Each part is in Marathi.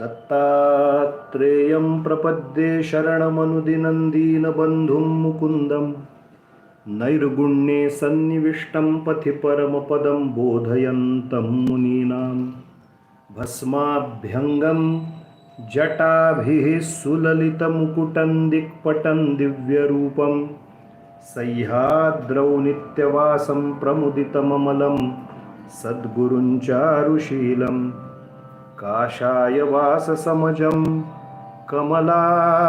दत्तात्रेयं प्रपद्ये शरणमनुदिनन्दीनबन्धुं मुकुन्दं नैर्गुण्ये सन्निविष्टं पथि परमपदं बोधयन्तं मुनीनां भस्माभ्यङ्गं जटाभिः सुललितमुकुटं दिक्पटं दिव्यरूपं सह्याद्रौ नित्यवासं प्रमुदितममलं सद्गुरुञ्चारुशीलम् काषाय वाससमजं कमलाक्षमेकं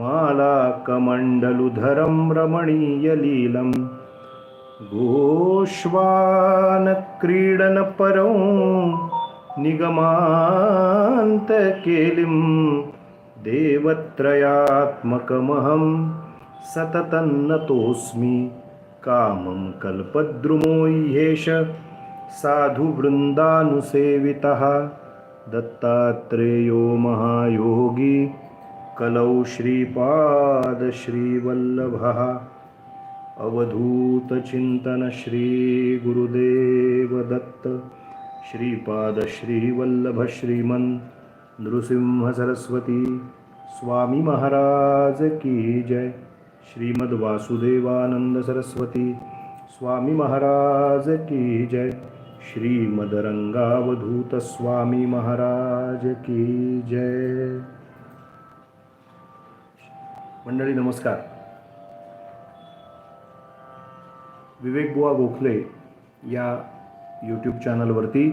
मालाकमण्डलुधरं रमणीयलीलं गोष्वानक्रीडनपरौ निगमान्तकेलिं देवत्रयात्मकमहं सततं नतोऽस्मि कामं कल्पद्रुमो ह्येष साधुवृन्दानुसेवितः दत्तात्रेयो महायोगी कलौ श्रीपादश्रीवल्लभः। अवधूतचिन्तन श्रीगुरुदेवदत्त श्रीमन् नृसिंहसरस्वती स्वामी महाराज की जय। श्रीमद्वासुदेवानंद सरस्वती स्वामी महाराज की जय। श्रीमदरंगावधूत स्वामी महाराज की जय। मंडळी नमस्कार. विवेक बुवा गोखले या यूट्यूब चॅनलवरती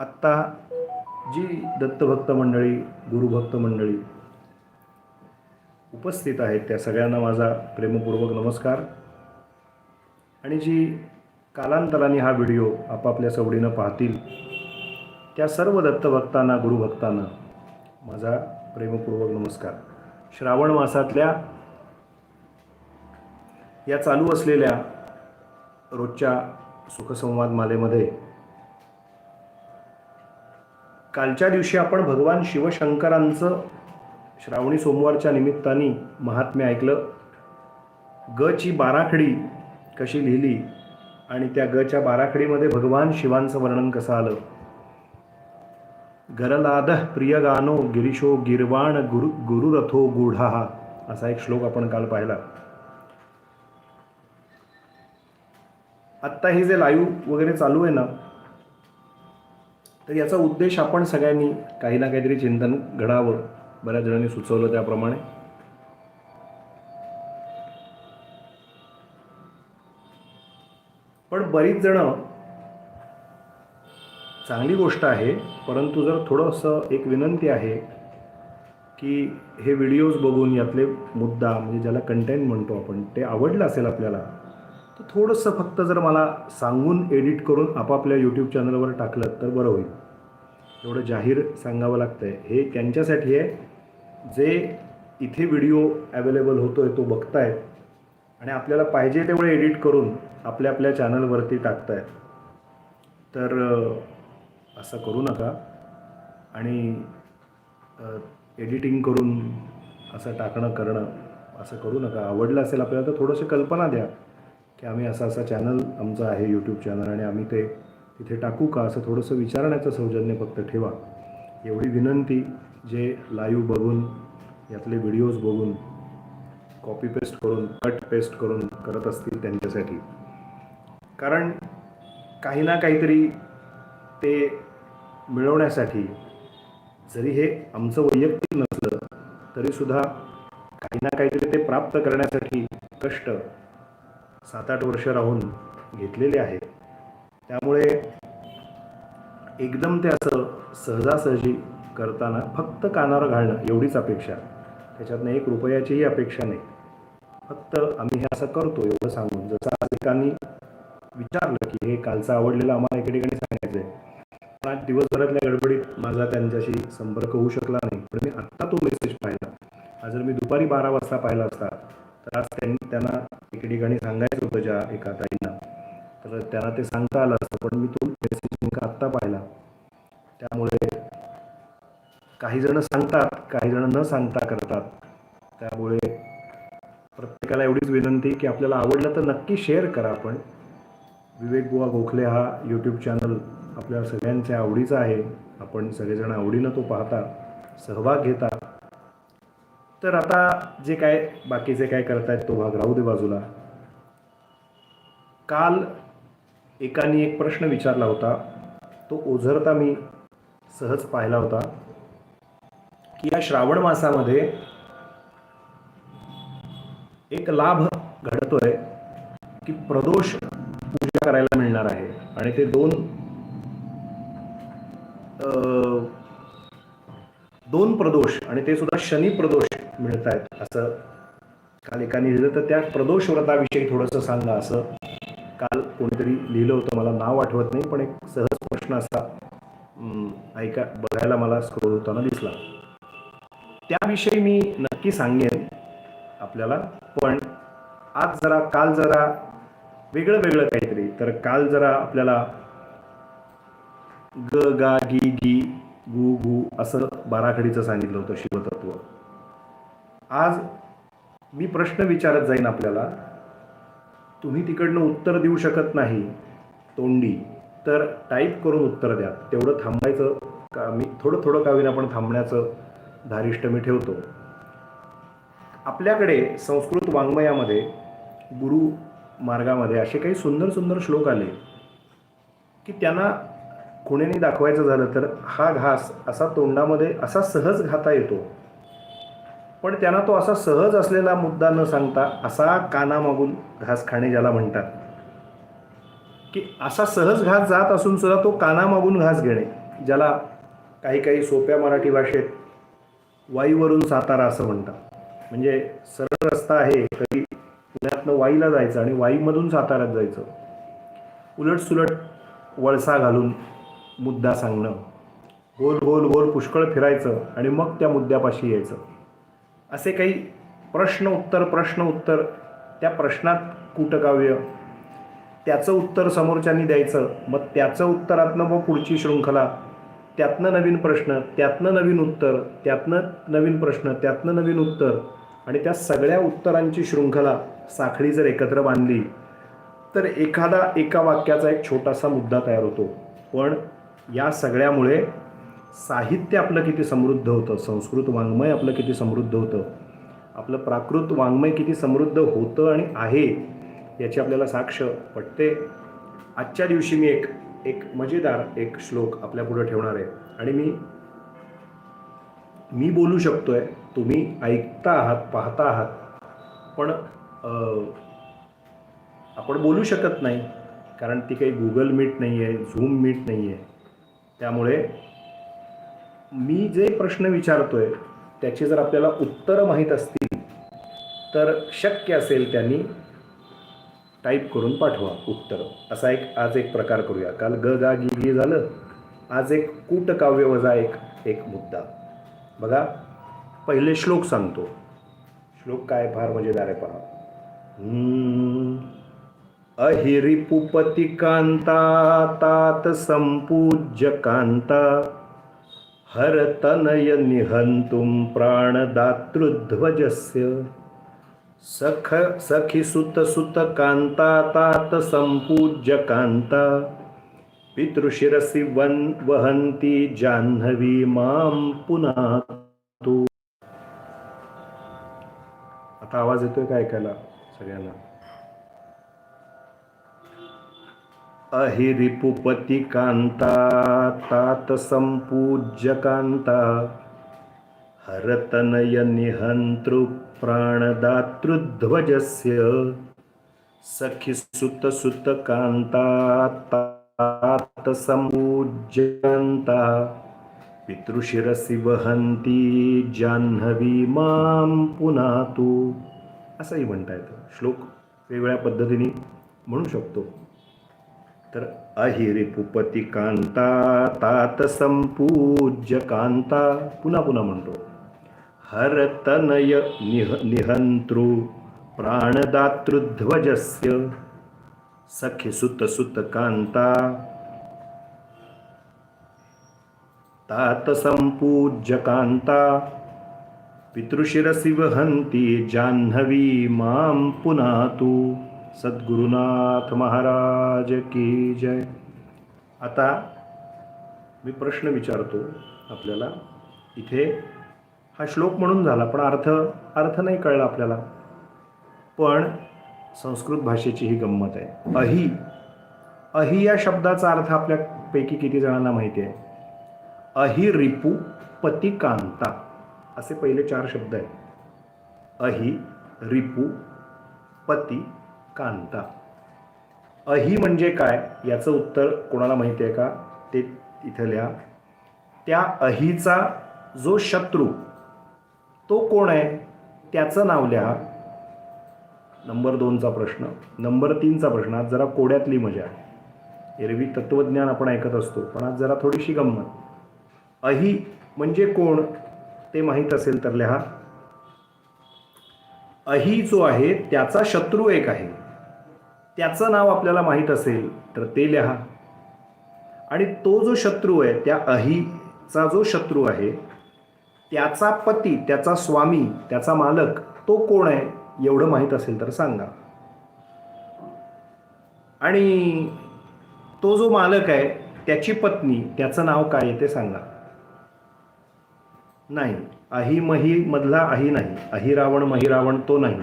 आत्ता जी दत्तभक्त मंडळी गुरुभक्त मंडळी उपस्थित आहेत त्या सगळ्यांना माझा प्रेमपूर्वक नमस्कार. आणि जी कालांतराने हा व्हिडिओ आपापल्या सवडीनं पाहतील. त्या सर्व दत्तभक्तांना गुरुभक्तांना माझा प्रेमपूर्वक नमस्कार. श्रावण मासातल्या या चालू असलेल्या रोजच्या सुखसंवाद मालेमध्ये कालच्या दिवशी आपण भगवान शिवशंकरांचं श्रावणी सोमवारच्या निमित्ताने महात्म्य ऐकलं. ग ची बाराखडी कशी लिहिली? आणि त्या गच्या बाराखडीमध्ये भगवान शिवांचं वर्णन कसं आलं? गरलाद प्रिय गानो गिरीशो गिरवाण गुरु गुरुरथो गुढा. असा एक श्लोक आपण काल पाहिला. आत्ता हे जे लाईव्ह वगैरे चालू आहे ना तर याचा उद्देश आपण सगळ्यांनी काही ना काहीतरी चिंतन घडावं. बऱ्याच जणांनी सुचवलं त्याप्रमाणे. पण बरीच जणं चांगली गोष्ट आहे परंतु जर थोडंसं एक विनंती आहे की हे व्हिडिओज बघून यातले मुद्दा म्हणजे ज्याला कंटेंट म्हणतो आपण ते आवडलं असेल आपल्याला तर थोडंसं फक्त जर मला सांगून एडिट करून आपापल्या यूट्यूब चॅनलवर टाकलं तर बरं होईल. एवढं जाहीर सांगावं लागतं आहे हे त्यांच्यासाठी आहे. जे इथे व्हिडिओ अवेलेबल होतो आहे तो बघतायत आणि आपल्याला पाहिजे तेवढे एडिट करून आपल्या आपल्या चॅनलवरती टाकतायत. तर असं करू नका. आणि एडिटिंग करून असं टाकणं करणं असं करू नका. आवडलं असेल आपल्याला तर थोडंसं कल्पना द्या की आम्ही असं असा चॅनल आमचं आहे यूट्यूब चॅनल आणि आम्ही ते तिथे टाकू का? असं थोडंसं विचारण्याचं सौजन्य फक्त ठेवा. एवढी विनंती जे लाईव्ह बघून यातले व्हिडिओज बघून कॉपी पेस्ट करून कट पेस्ट करून करत असतील त्यांच्यासाठी. कारण काही ना काहीतरी ते मिळवण्यासाठी जरी हे आमचं वैयक्तिक नसलं तरीसुद्धा काही ना काहीतरी ते प्राप्त करण्यासाठी कष्ट सात आठ वर्ष राहून घेतलेले आहेत. त्यामुळे एकदम ते असं सहजासहजी करताना फक्त कानावर घालणं एवढीच अपेक्षा. त्याच्यातनं एक रुपयाचीही अपेक्षा नाही. फक्त आम्ही हे असं करतो एवढं सांगून. जसं आज एकानी विचारलं की हे कालचं आवडलेलं आम्हाला एके ठिकाणी सांगायचं आहे पण आज दिवसभरातल्या गडबडीत माझा त्यांच्याशी संपर्क होऊ शकला नाही पण मी आत्ता तो मेसेज पाहिला. आज जर मी दुपारी बारा वाजता पाहिला असता तर आज त्यांनी त्यांना एके ठिकाणी सांगायचं होतं ज्या एका ताईंना. तर त्यांना ते सांगता आलं असतं पण मी तो मेसेज नेमका आत्ता पाहिला. त्यामुळे काही जण सांगतात काही जण न सांगता करतात. त्यामुळे प्रत्येकाला एवढीच विनंती की आपल्याला आवडलं तर नक्की शेअर करा आपण. विवेक बुवा गोखले हा यूट्यूब चॅनल आपल्या सगळ्यांच्या आवडीचा आहे. आपण सगळेजण आवडीनं तो पाहता सहभाग घेता. तर आता जे काय बाकीचे काय करतायत तो भाग राहू दे बाजूला. काल एकाने एक प्रश्न विचारला होता. तो ओझरता मी सहज पाहिला होता की या श्रावण मासामध्ये एक लाभ घडतोय की प्रदोष आणि ते दोन दोन प्रदोष आणि ते सुद्धा शनी प्रदोष मिळत आहेत असं काल एकाने लिहिलं. तर त्या प्रदोष व्रताविषयी थोडंसं सांगा असं. काल कोणीतरी लिहिलं होतं मला नाव आठवत नाही पण एक सहज प्रश्न असा ऐका बघायला मला स्क्रोल होताना दिसला. त्याविषयी मी नक्की सांगेन आपल्याला पण आज जरा काल जरा वेगळं वेगळं काहीतरी. तर काल जरा आपल्याला ग गा गी गी गु गु असं बाराखडीचं सांगितलं होतं शिवतत्व. आज मी प्रश्न विचारत जाईन आपल्याला. तुम्ही तिकडनं उत्तर देऊ शकत नाही तोंडी. तर टाईप करून उत्तर द्या. तेवढं थांबायचं का? मी थोडं थोडं का होईना पण थांबण्याचं धारिष्ट मी ठेवतो. आपल्याकडे संस्कृत वाङ्मयामध्ये गुरु मार्गामध्ये असे काही सुंदर सुंदर श्लोक आले की त्यांना कोणीने दाखवायचं झालं तर हा घास असा तोंडामध्ये असा सहज घाता येतो. पण त्यांना तो असा सहज असलेला मुद्दा न सांगता असा कानामागून घास खाणे ज्याला म्हणतात. की असा सहज घास जात असून सुद्धा तो कानामागून घास घेणे ज्याला काही काही सोप्या मराठी भाषेत वाईवरून सातारा असं म्हणतात. म्हणजे सरळ रस्ता आहे तरी म्हणजे पुण्यातनं वाईला जायचं आणि वाईमधून साताऱ्यात जायचं. उलट सुलट वळसा घालून मुद्दा सांगणं. गोल गोल गोल पुष्कळ फिरायचं आणि मग त्या मुद्द्यापाशी यायचं. असे काही प्रश्न उत्तर प्रश्न उत्तर त्या प्रश्नात कूटकाव्य त्याचं उत्तर समोरच्यांनी द्यायचं मग त्याचं उत्तरातनं मग पुढची शृंखला त्यातनं नवीन प्रश्न त्यातनं नवीन उत्तर त्यातनं नवीन प्रश्न त्यातनं नवीन उत्तर आणि त्या सगळ्या उत्तरांची शृंखला साखळी जर एकत्र बांधली तर एखादा एका वाक्याचा एक छोटासा मुद्दा तयार होतो. पण या सगळ्यामुळे साहित्य आपलं किती समृद्ध होतं संस्कृत वाङ्मय आपलं किती समृद्ध होतं आपलं प्राकृत वाङ्मय किती समृद्ध होतं आणि आहे याची आपल्याला साक्ष पटते. आजच्या दिवशी मी एक एक मजेदार एक श्लोक आपल्या पुढे ठेवणार आहे. आणि मी मी बोलू शकतो आहे तुम्ही ऐकता आहात पाहता आहात. पण आपण बोलू शकत नाही कारण ती काही गुगल मीट नाही आहे झूम मीट नाही आहे त्यामुळे मी जे प्रश्न विचारतोय त्याची जर आपल्याला उत्तरं माहीत असतील तर शक्य असेल त्यांनी टाईप करून पाठवा उत्तर. असा एक आज एक प्रकार करूया. काल ग गा गी गी झालं. आज एक कूटकाव्य वजा एक एक मुद्दा. बघा पहिले श्लोक सांगतो. श्लोक काय? फार मजेदार आहे पहा. अहिरिपुपती कांता तात संपूज्य कांता। हरतनय निहंतुं प्राणदातृध्वजस्य। सख सखी सुतसुत सुत तात संपूज्य कांता। पितृशिरसि वन वहंती जाह्नवी मां पुनातु। आता आवाज येतोय काय ऐकायला? सगळ्यांना. अहिरिपुपती कांता तात संपूज्य कांता हरतनय निहंतृ प्राणदातृध्वजस्य सखी सुत सुत कांता तात संपूज्यन्ता पितृशिरसि वहन्ती जाह्नवी मां पुनातु। तु असंही म्हणता येतं. श्लोक वेगवेगळ्या पद्धतीने म्हणू शकतो. तर अहिरिपुपती कांता तात संपूज्य कांता पुन्हा पुन्हा म्हणतो. हरतनय निह निहंतृ प्राणदातृध्वजस्य सखी सुत सुत कांता। तात संपूज्य कांता पितृशिरसि वहंती जाह्नवी माम पुन्हा तू सद्गुरुनाथ महाराज की जय। आता मी प्रश्न विचारतो आपल्याला. इथे हा श्लोक म्हणून झाला पण अर्थ अर्थ नाही कळला आपल्याला. पण संस्कृत भाषेची ही गंमत आहे. अही अही या शब्दाचा अर्थ आपल्यापैकी किती जणांना माहिती आहे? अहि रिपू पतिकांता। कांता असे पहिले चार शब्द आहेत. अहि रिपू पती कांता. अहि म्हणजे काय? याचं उत्तर कोणाला माहिती आहे का? ते इथं लिहा. त्या अहिचा जो शत्रू तो कोण आहे? त्याचं नाव लिहा. नंबर दोनचा प्रश्न. नंबर तीनचा प्रश्न. आज जरा कोड्यातली मजा आहे. एरवी तत्त्वज्ञान आपण ऐकत असतो. पण आज जरा थोडीशी गंमत. अहि म्हणजे कोण? ते माहीत असेल तर लिहा. अही जो आहे त्याचा शत्रू एक आहे. त्याचं नाव आपल्याला माहीत असेल तर ते लिहा. आणि तो जो शत्रू आहे त्या अहीचा जो शत्रू आहे त्याचा पती त्याचा स्वामी त्याचा मालक तो कोण आहे एवढं माहीत असेल तर सांगा. आणि तो जो मालक आहे त्याची पत्नी त्याचं नाव काय आहे ते सांगा. नाही. अहि मही मधला अहि नाही. अहि रावण मही रावण तो नाही.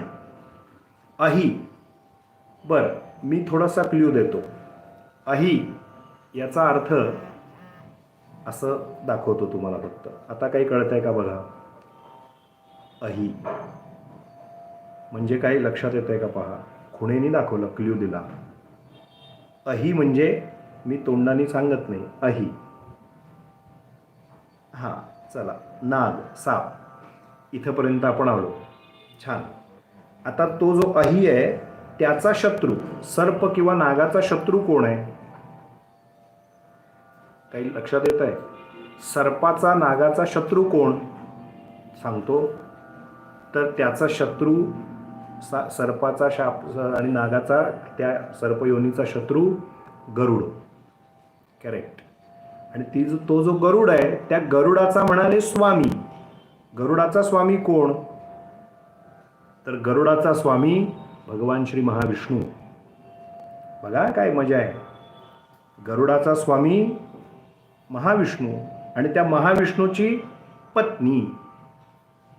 अही. बर मी थोडासा क्ल्यू देतो. अही याचा अर्थ असं दाखवतो तुम्हाला फक्त. आता काही कळतंय का बघा? अही. म्हणजे काही लक्षात येत आहे का पहा? खुणेनी दाखवलं क्ल्यू दिला. अहि म्हणजे मी तोंडाने सांगत नाही. अही. हां. चला नाग साप. इथंपर्यंत आपण आलो. छान. आता तो जो अही आहे त्याचा शत्रू सर्प किंवा नागाचा शत्रू कोण आहे? काही लक्षात येत आहे? सर्पाचा नागाचा शत्रू कोण? सांगतो. तर त्याचा शत्रू सा सर्पाचा शाप आणि नागाचा त्या सर्पयोनीचा शत्रू गरुड. करेक्ट आणि ती जो तो जो गरुड आहे त्या गरुडाचा म्हणाले स्वामी. गरुडाचा स्वामी कोण? तर गरुडाचा स्वामी भगवान श्री महाविष्णू. बघा काय मजा आहे. गरुडाचा स्वामी महाविष्णू आणि त्या महाविष्णूची पत्नी.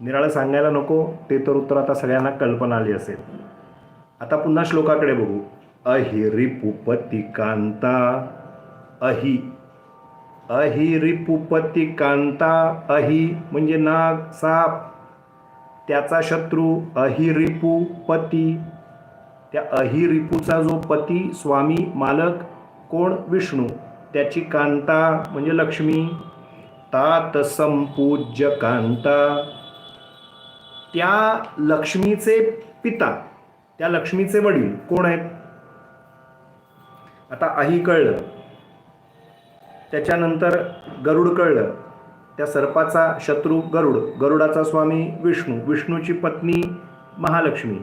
निराळं सांगायला नको ते तर उत्तर आता सगळ्यांना कल्पना आली असेल. आता पुन्हा श्लोकाकडे बघू. अहि रिपुपती कांता अहि अहि रिपुपती कांता अहि म्हणजे नाग साप. त्याचा शत्रू अहिरिपू पती त्या अहिरिपूचा जो पती स्वामी मालक कोण? विष्णू. त्याची कांता म्हणजे लक्ष्मी. तात संपूज्य कांता. त्या लक्ष्मीचे पिता त्या लक्ष्मीचे वडील कोण आहेत? आता अही कळलं. त्याच्यानंतर गरुड कळलं. त्या सर्पाचा शत्रू गरुड गरुडाचा स्वामी विष्णू विष्णूची पत्नी महालक्ष्मी.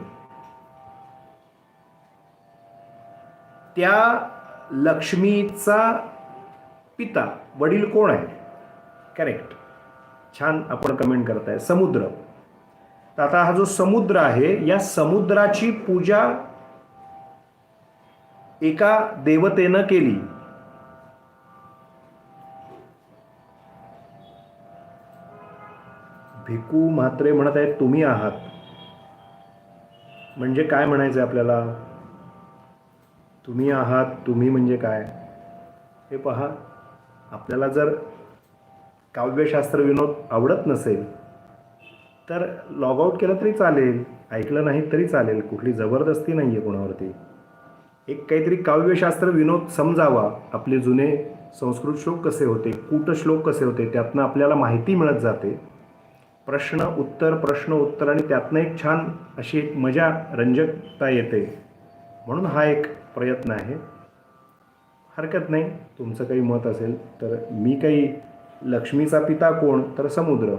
त्या लक्ष्मीचा पिता वडील कोण आहे? करेक्ट छान आपण कमेंट करताय. समुद्र. तर आता हा जो समुद्र आहे या समुद्राची पूजा एका देवतेनं केली. भिकू म्हात्रे म्हणत आहेत तुम्ही आहात. म्हणजे काय म्हणायचं आहे आपल्याला? तुम्ही आहात तुम्ही म्हणजे काय? हे पहा. आपल्याला जर काव्यशास्त्र विनोद आवडत नसेल तर लॉग आऊट केलं तरी चालेल ऐकलं नाही तरी चालेल कुठली जबरदस्ती नाही आहे कोणावरती. एक काहीतरी काव्यशास्त्र विनोद समजावा आपले जुने संस्कृत श्लोक कसे होते कूटश्लोक कसे होते त्यातनं आपल्याला माहिती मिळत जाते. प्रश्न उत्तर प्रश्न उत्तर आणि त्यातनं एक छान अशी एक मजा रंजकता येते. म्हणून हा एक प्रयत्न आहे. हरकत नाही. तुमचं काही मत असेल तर मी काही लक्ष्मीचा पिता कोण तर समुद्र.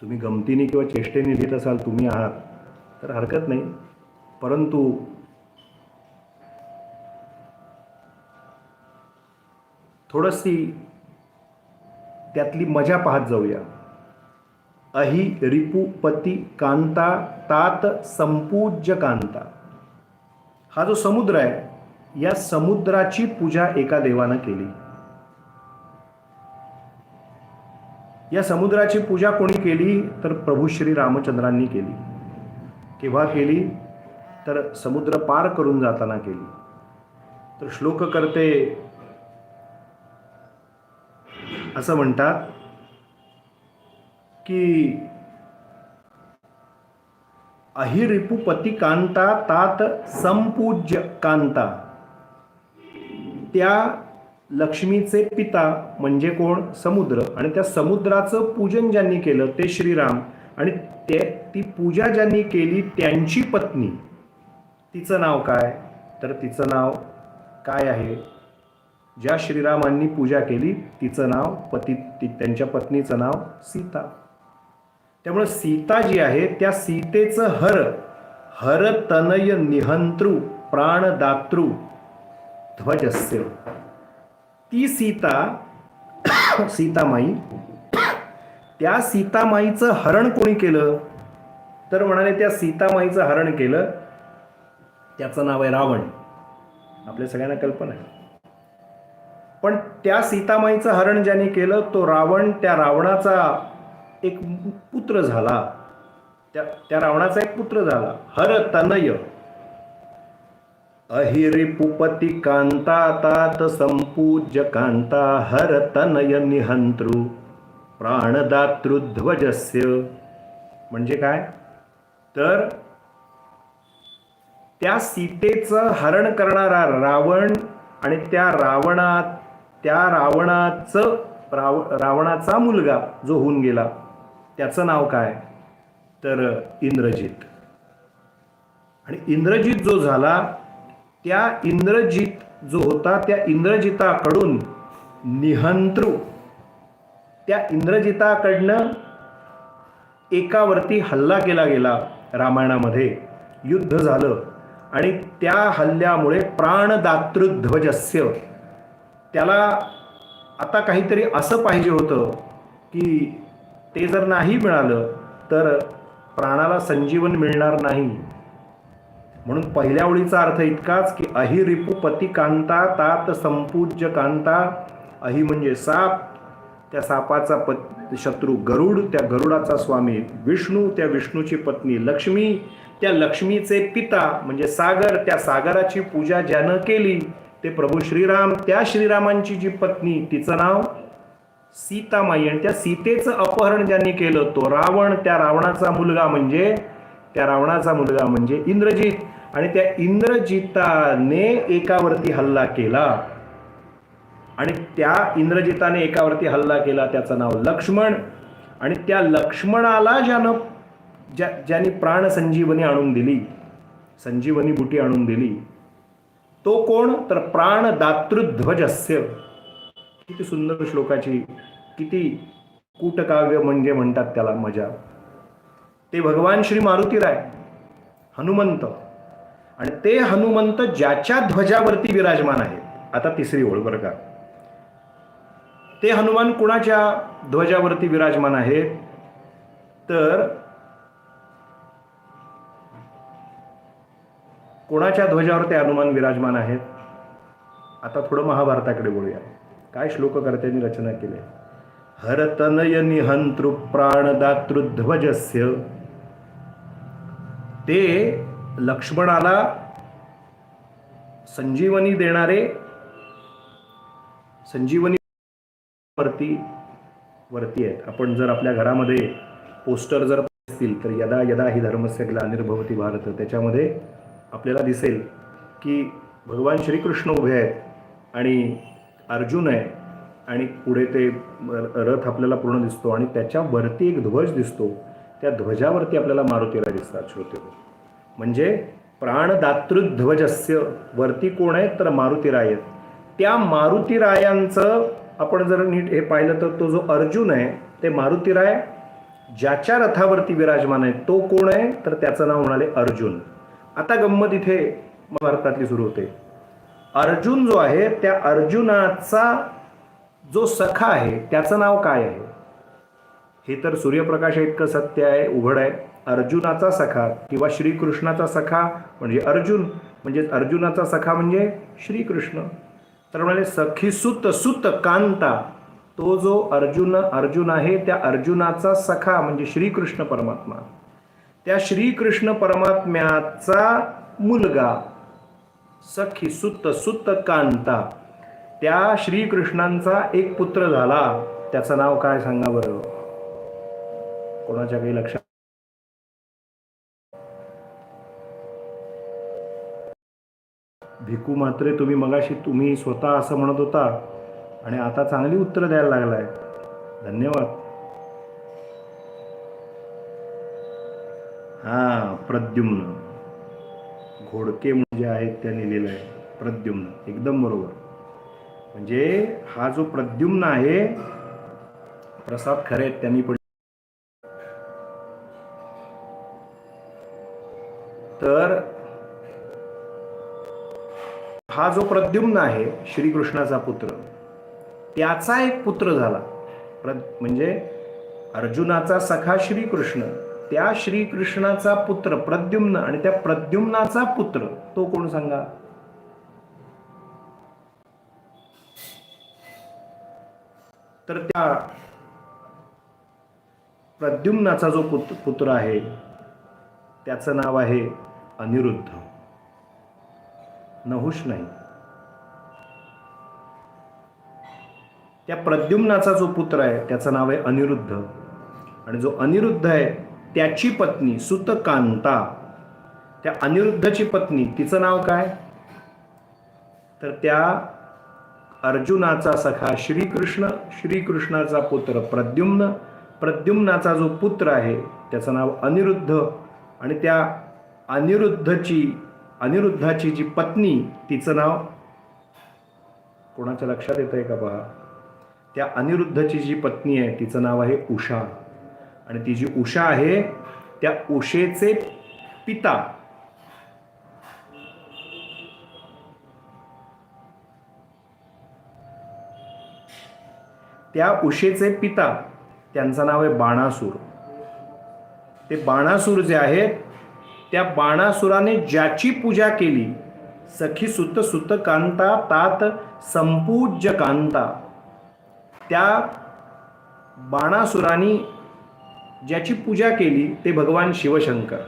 तुम्ही गमतीने किंवा चेष्टेने लिहित असाल तुम्ही आहात तर हरकत नाही. परंतु थोडीशी त्यातली मजा पाहत जाऊया. अहि रिपुपती कांता तात संपूज्य कांता. हा जो समुद्र आहे या समुद्राची पूजा एका देवानं केली. या समुद्राची पूजा कोणी केली तर प्रभू श्री रामचंद्रांनी केली. केव्हा केली? तर समुद्र पार करून जाताना केली. तर श्लोक करते असं म्हणतात की अहिरिपुपती कांता तात संपूज्य कांता. त्या लक्ष्मीचे पिता म्हणजे कोण? समुद्र. आणि त्या समुद्राचं पूजन ज्यांनी केलं ते श्रीराम. आणि ते ती पूजा ज्यांनी केली त्यांची पत्नी. तिचं नाव काय? तर तिचं नाव काय आहे? ज्या श्रीरामांनी पूजा केली तिचं नाव पती ती त्यांच्या पत्नीचं नाव सीता. त्यामुळे सीता जी आहे त्या सीतेचं हर हर तनय निहंतृ प्राणदातृ ध्वजस्य. ती सीता सीतामाई त्या सीतामाईचं हरण कोणी केलं? तर म्हणाले त्या सीतामाईचं हरण केलं त्याचं नाव आहे रावण. आपल्या सगळ्यांना कल्पना आहे. पण त्या सीतामाईचं हरण ज्याने केलं तो रावण त्या रावणाचा एक पुत्र झाला. त्या त्या रावणाचा एक पुत्र झाला. हर तनय. अहिरिपुपती कांता तात संपूज्य कांता हर तनय निहंतृ प्राणदातृध्वजस्य म्हणजे काय? तर त्या सीतेचं हरण करणारा रावण आणि त्या रावणात त्या रावणाचं राव रावणाचा मुलगा जो होऊन गेला. त्याचं नाव काय? तर इंद्रजित. आणि इंद्रजित जो झाला त्या इंद्रजित जो होता त्या इंद्रजिताकडून निहंतृ. त्या इंद्रजिताकडनं एकावरती हल्ला केला गेला रामायणामध्ये. युद्ध झालं. आणि त्या हल्ल्यामुळे प्राणदातृध्वजस्य. त्याला आता काहीतरी असं पाहिजे होतं की ते जर नाही मिळालं तर प्राणाला संजीवन मिळणार नाही. म्हणून पहिल्या ओळीचा अर्थ इतकाच की अहि रिपुपती कांता तात संपूज्य कांता. अहि म्हणजे साप. त्या सापाचा पत शत्रू गरुड त्या गरुडाचा स्वामी विष्णू त्या विष्णूची पत्नी लक्ष्मी त्या लक्ष्मीचे पिता म्हणजे सागर त्या सागराची पूजा ज्यानं केली ते प्रभू श्रीराम त्या श्रीरामांची जी पत्नी तिचं नाव सीतामाई आणि त्या सीतेचं अपहरण ज्यांनी केलं तो रावण त्या रावणाचा मुलगा म्हणजे त्या रावणाचा मुलगा म्हणजे इंद्रजित. आणि त्या इंद्रजिताने एकावरती हल्ला केला. आणि त्या इंद्रजिताने एकावरती हल्ला केला त्याचं नाव लक्ष्मण. आणि त्या लक्ष्मणाला ज्यानं ज्या ज्यांनी प्राण संजीवनी आणून दिली संजीवनी बुटी आणून दिली तो कोण? तर प्राण दातृध्वजस्य किती सुंदर श्लोकाची किती कूटकाव्य म्हणजे म्हणतात त्याला मजा. ते भगवान श्री मारुतीराय हनुमंत. आणि ते हनुमंत ज्याच्या ध्वजावरती विराजमान आहेत. आता तिसरी ओळ बरं का. ते हनुमान कुणाच्या ध्वजावरती विराजमान आहेत? तर कोणाच्या ध्वजावर ते हनुमान विराजमान आहेत? आता थोडं महाभारताकडे बोलूया काय श्लोककर्त्यांनी रचना केली? हरतनय निहंतृ प्राणदातृध्वजस्य ते लक्ष्मणाला संजीवनी देणारे संजीवनी वरती वरती आहेत. आपण जर आपल्या घरामध्ये पोस्टर जर असतील तर यदा यदा ही धर्मस्य ग्लानिर्भवती भारत. त्याच्यामध्ये आपल्याला दिसेल की भगवान श्रीकृष्ण उभे आहेत आणि अर्जुन आहे आणि पुढे ते रथ आपल्याला पूर्ण दिसतो आणि त्याच्यावरती एक ध्वज दिसतो. त्या ध्वजावरती आपल्याला मारुतीला दिसतात श्रोते. म्हणजे प्राणदातृध्वजस्य वरती कोण आहेत? तर मारुतीराय आहेत. त्या मारुतीरायांचं आपण जर नीट हे पाहिलं तर तो जो अर्जुन आहे ते मारुतीराय ज्याच्या रथावरती विराजमान आहे तो कोण आहे? तर त्याचं नाव म्हणाले अर्जुन. आता गंमत इथे भारतातली सुरू होते. अर्जुन जो आहे त्या अर्जुनाचा जो सखा आहे त्याचं नाव काय आहे? हे तर सूर्यप्रकाश इतकं सत्य आहे उघड आहे. अर्जुनाचा सखा किंवा श्रीकृष्णाचा सखा म्हणजे अर्जुन. म्हणजे अर्जुनाचा सखा म्हणजे श्रीकृष्ण. तर म्हणाले सखीसुत सुत कांता. तो जो अर्जुन अर्जुन आहे त्या अर्जुनाचा सखा म्हणजे श्रीकृष्ण परमात्मा. त्या श्रीकृष्ण परमात्म्याचा मुलगा सखी सुत सुत कांता. त्या श्रीकृष्णांचा एक पुत्र झाला. त्याचं नाव काय सांगा बरं? कोणाच्या काही लक्षात? भिकू मात्रे तुम्ही मगाशी तुम्ही स्वतः असं म्हणत होता आणि आता चांगली उत्तर द्यायला लागलाय. धन्यवाद. हा प्रद्युम्न. घोडके म्हणजे आहेत त्या लिहिलेलं आहे. प्रद्युम्न. एकदम बरोबर. म्हणजे हा जो प्रद्युम्न आहे प्रसाद खरे आहेत त्यांनी पण. तर हा जो प्रद्युम्न आहे श्रीकृष्णाचा पुत्र त्याचा एक पुत्र झाला. प्र म्हणजे अर्जुनाचा सखा श्रीकृष्ण. त्या श्रीकृष्णाचा पुत्र प्रद्युम्न आणि त्या प्रद्युम्नाचा पुत्र तो कोण सांगा? तर त्या प्रद्युम्नाचा जो पुत पुत्र आहे त्याचं नाव आहे अनिरुद्ध. नहुष नाही. त्या प्रद्युम्नाचा जो पुत्र आहे त्याचं नाव आहे अनिरुद्ध. आणि जो अनिरुद्ध आहे त्याची पत्नी सुतकांता. त्या अनिरुद्धची पत्नी तिचं नाव काय? तर त्या अर्जुनाचा सखा श्रीकृष्ण. श्रीकृष्णाचा पुत्र प्रद्युम्न. प्रद्युम्नाचा जो पुत्र आहे त्याचं नाव अनिरुद्ध. आणि त्या अनिरुद्धची अनिरुद्धाची जी पत्नी तिचं नाव कोणाच्या लक्षात येत आहे का पहा त्या अनिरुद्धची जी पत्नी आहे तिचं नाव आहे उषा. आणि ती जी उषा आहे त्या उषेचे पिता. त्या उषेचे पिता त्यांचं नाव आहे बाणासूर. ते बाणासूर जे आहेत त्या बाणासुराने ज्याची पूजा केली सखी सुत सुत कांता तात संपूज्य कांता. त्या बाणासुरानी ज्याची पूजा केली ते भगवान शिवशंकर.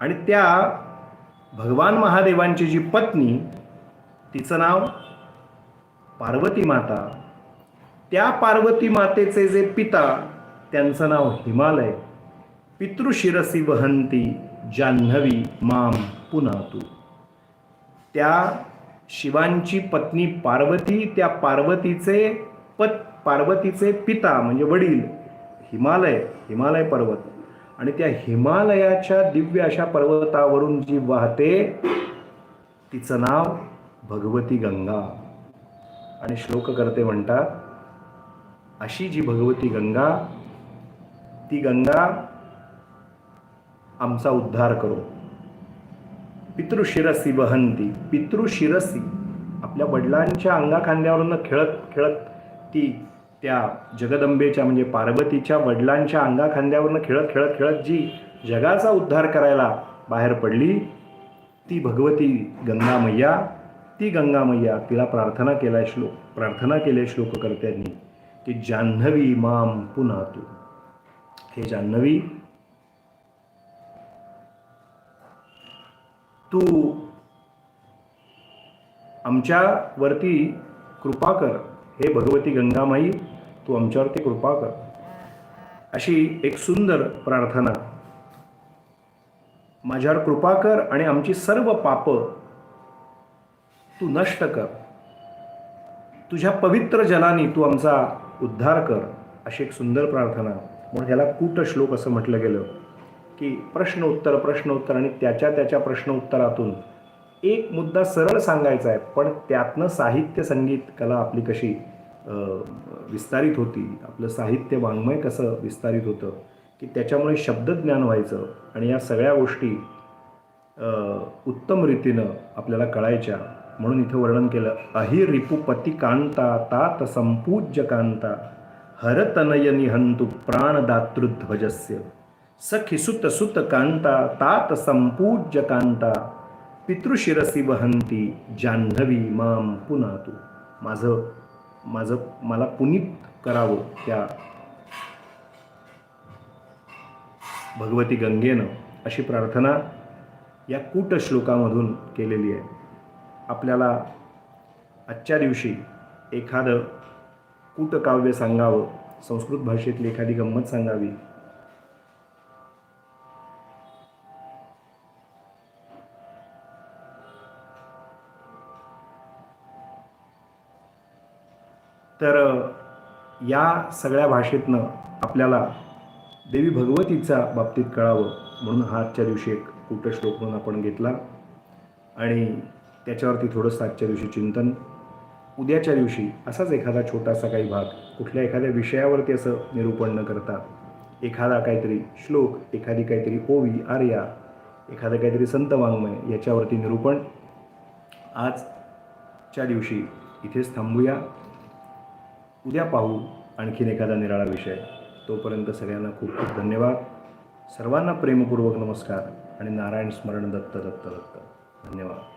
आणि त्या भगवान महादेवांची जी पत्नी तिचं नाव पार्वती माता. त्या पार्वती मातेचे जे पिता त्यांचं नाव हिमालय. पितृशिरसी वहंती जान्हवी माम पुनातू. तू त्या शिवांची पत्नी पार्वती त्या पार्वतीचे पत पार्वतीचे पिता म्हणजे वडील हिमालय हिमालय पर्वत. आणि त्या हिमालयाच्या दिव्य अशा पर्वतावरून जी वाहते तिचं नाव भगवती गंगा. आणि श्लोककर्ते म्हणतात अशी जी भगवती गंगा ती गंगा आमचा उद्धार करो. पितृशिरसी वहंती. पितृशिरसी. आपल्या वडिलांच्या अंगाखांद्यावरून खेळत खेळत ती त्या जगदंबेच्या म्हणजे पार्वतीच्या वडिलांच्या अंगाखांद्यावरनं खेळत खेळत खेळत जी जगाचा उद्धार करायला बाहेर पडली ती भगवती गंगा मैया ती गंगा मैया तिला प्रार्थना केला श्लोक प्रार्थना केले श्लोककर्त्यांनी की जान्हवी माम पुन्हा तू. हे जान्हवी तू आमच्यावरती कृपा कर हे भगवती गंगामाई तू आमच्यावरती कृपा कर. अशी एक सुंदर प्रार्थना. माझ्यावर कृपा कर आणि आमची सर्व पाप तू नष्ट कर. तुझ्या पवित्र जलाने तू आमचा उद्धार कर अशी एक सुंदर प्रार्थना. म्हणून ह्याला कूट श्लोक असं म्हटलं गेलं की प्रश्न उत्तर प्रश्न उत्तर आणि त्याच्या त्याच्या प्रश्न उत्तरातून एक मुद्दा सरळ सांगायचा आहे पण त्यातनं साहित्य संगीत कला आपली कशी विस्तारित होती. आपलं साहित्य वाङ्मय कसं विस्तारित होतं की त्याच्यामुळे शब्दज्ञान व्हायचं आणि या सगळ्या गोष्टी उत्तम रीतीनं आपल्याला कळायच्या. म्हणून इथं वर्णन केलं अहि रिपुपती कांता तात संपूज्य कांता हरतनय निहंतु प्राणदातृध्वजस्य। सखी सुत सुत कांता तात संपूज्य कांता पितृशिरसी वहंती जान्हवी माम पुन्हा तू माझं माझं मला पुनीत करावं त्या भगवती गंगेनं अशी प्रार्थना या कूट श्लोकामधून केलेली आहे. आपल्याला आजच्या दिवशी एखादं कूटकाव्य सांगावं संस्कृत भाषेतली एखादी गंमत सांगावी या सगळ्या भाषेतनं आपल्याला देवी भगवतीचा बाबतीत कळावं म्हणून हा आजच्या दिवशी एक कूटश्लोक म्हणून आपण घेतला. आणि त्याच्यावरती थोडंसं आजच्या दिवशी चिंतन. उद्याच्या दिवशी असाच एखादा छोटासा काही भाग कुठल्या एखाद्या विषयावरती असं निरूपण न करता एखादा काहीतरी श्लोक एखादी काहीतरी ओवी आर्या एखादं काहीतरी संत वाङ्मय याच्यावरती निरूपण. आजच्या दिवशी इथेच थांबूया. उद्या पाहू आणखीन एखादा निराळा विषय. तोपर्यंत सगळ्यांना खूप खूप धन्यवाद. सर्वांना प्रेमपूर्वक नमस्कार आणि नारायण स्मरण दत्त दत्त दत्त. धन्यवाद.